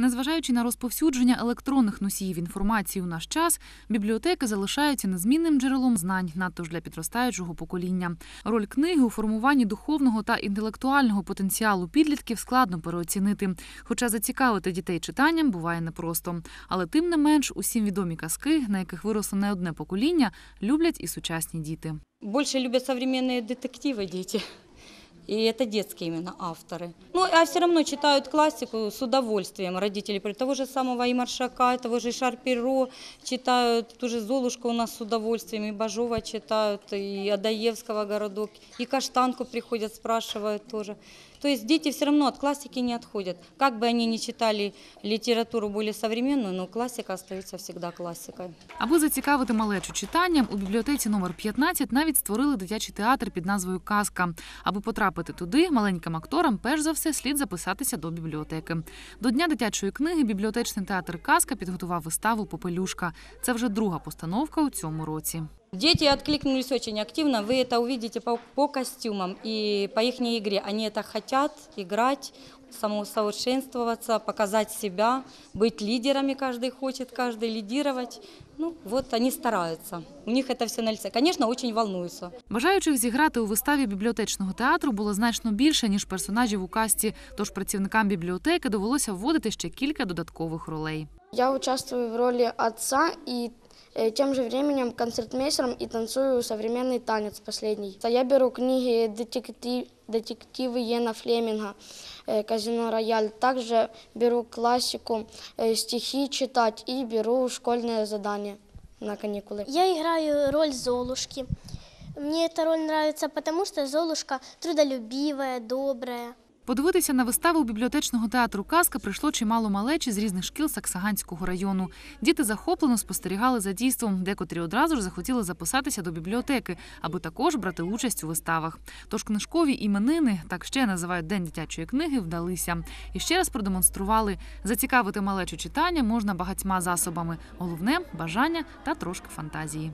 Незважаючи на розповсюдження електронних носіїв інформації у наш час, бібліотеки залишаються незмінним джерелом знань, надто ж для підростаючого покоління. Роль книги у формуванні духовного та інтелектуального потенціалу підлітків складно переоцінити. Хоча зацікавити дітей читанням буває непросто. Але тим не менш, усім відомі казки, на яких виросло не одне покоління, люблять і сучасні діти. Больше любят современные детективы дети. И это детские именно авторы. Ну, а все равно читают классику с удовольствием родители. При Того же самого и Маршака, и того же Шарперо читают, ту же Золушку у нас с удовольствием, и Бажова читают, и Адаевского городок, и Каштанку приходят, спрашивают тоже. То есть дети все равно от классики не отходят. Как бы они ни читали литературу более современную, но классика остается всегда классикой. Аби зацікавити малечу читанням, у бібліотеці номер 15 навіть створили дитячий театр під назвою Казка. Аби потрапити туди, маленьким акторам перш за все слід записатися до бібліотеки. До дня дитячої книги бібліотечний театр Казка підготував виставу Попелюшка. Це вже друга постановка у цьому році. Дети откликнулись очень активно. Вы это увидите по, по костюмам и по их игре. Они это хотят играть, самоусовершенствоваться, показать себя, быть лидерами. Каждый хочет, каждый лидировать. Ну, вот они стараются. У них это все на лице. Конечно, очень волнуются. Бажаючих зіграти у виставі бібліотечного театру було значно більше ніж персонажів у касті. Тож працівникам бібліотеки довелося вводити ще кілька додаткових ролей. Я участвую в роли отца и э, тем же временем концертмейстером и танцую современный танец последний. Я беру книги детектив, детективы Йена Флеминга, э, «Казино Рояль». Также беру классику, э, стихи читать и беру школьное задание на каникулы. Я играю роль Золушки. Мне эта роль нравится, потому что Золушка трудолюбивая, добрая. Подивитися на виставу бібліотечного театру Казка прийшло чимало малечі з різних шкіл Саксаганського району. Діти захоплено спостерігали за дійством, декотрі одразу ж захотіли записатися до бібліотеки, аби також брати участь у виставах. Тож книжкові іменини, так ще називають День дитячої книги, вдалися. І ще раз продемонстрували, зацікавити малечу читання можна багатьма засобами. Головне бажання та трошки фантазії.